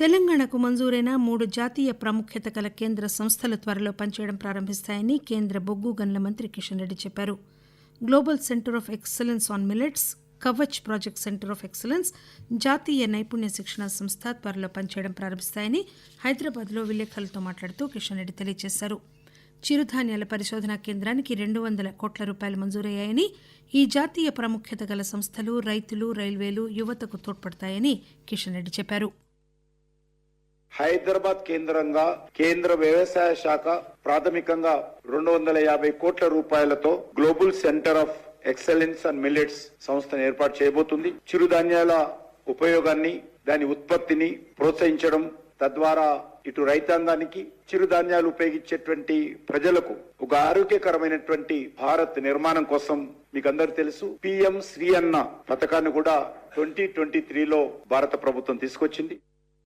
తెలంగాణకు మంజూరైన మూడు జాతీయ ప్రాముఖ్యత గల కేంద్ర సంస్థలు త్వరలో పనిచేయడం ప్రారంభిస్తాయని కేంద్ర బొగ్గు గనుల మంత్రి కిషన్ రెడ్డి చెప్పారు. Global centre of excellence on millets Kavach project centre of excellence జాతీయ నైపుణ్య శిక్షణ సంస్థ త్వరలో పనిచేయడం ప్రారంభిస్తాయని హైదరాబాద్లో విలేకరులతో మాట్లాడుతూ కిషన్ రెడ్డి తెలియజేశారు. చిరుధాన్యాల పరిశోధనా కేంద్రానికి రెండు వందల కోట్ల రూపాయలు మంజూరయ్యాయని ఈ జాతీయ ప్రాముఖ్యత గల సంస్థలు రైతులు రైల్వేలు యువతకు తోడ్పడతాయని కిషన్ రెడ్డి చెప్పారు. హైదరాబాద్ కేంద్రంగా కేంద్ర వ్యవసాయ శాఖ ప్రాథమికంగా రెండు వందల యాభై కోట్ల రూపాయలతో global centre of excellence and millets సంస్థను ఏర్పాటు చేయబోతుంది. చిరుధాన్యాల ఉపయోగాన్ని దాని ఉత్పత్తిని ప్రోత్సహించడం తద్వారా ఇటు రైతాంగానికి చిరుధాన్యాలు ఉపయోగించేటువంటి ప్రజలకు ఒక ఆరోగ్యకరమైనటువంటి భారత్ నిర్మాణం కోసం మీకు అందరు తెలుసు. పిఎం శ్రీ అన్న పథకాన్ని కూడా ట్వంటీ ట్వంటీ త్రీలో భారత ప్రభుత్వం తీసుకొచ్చింది.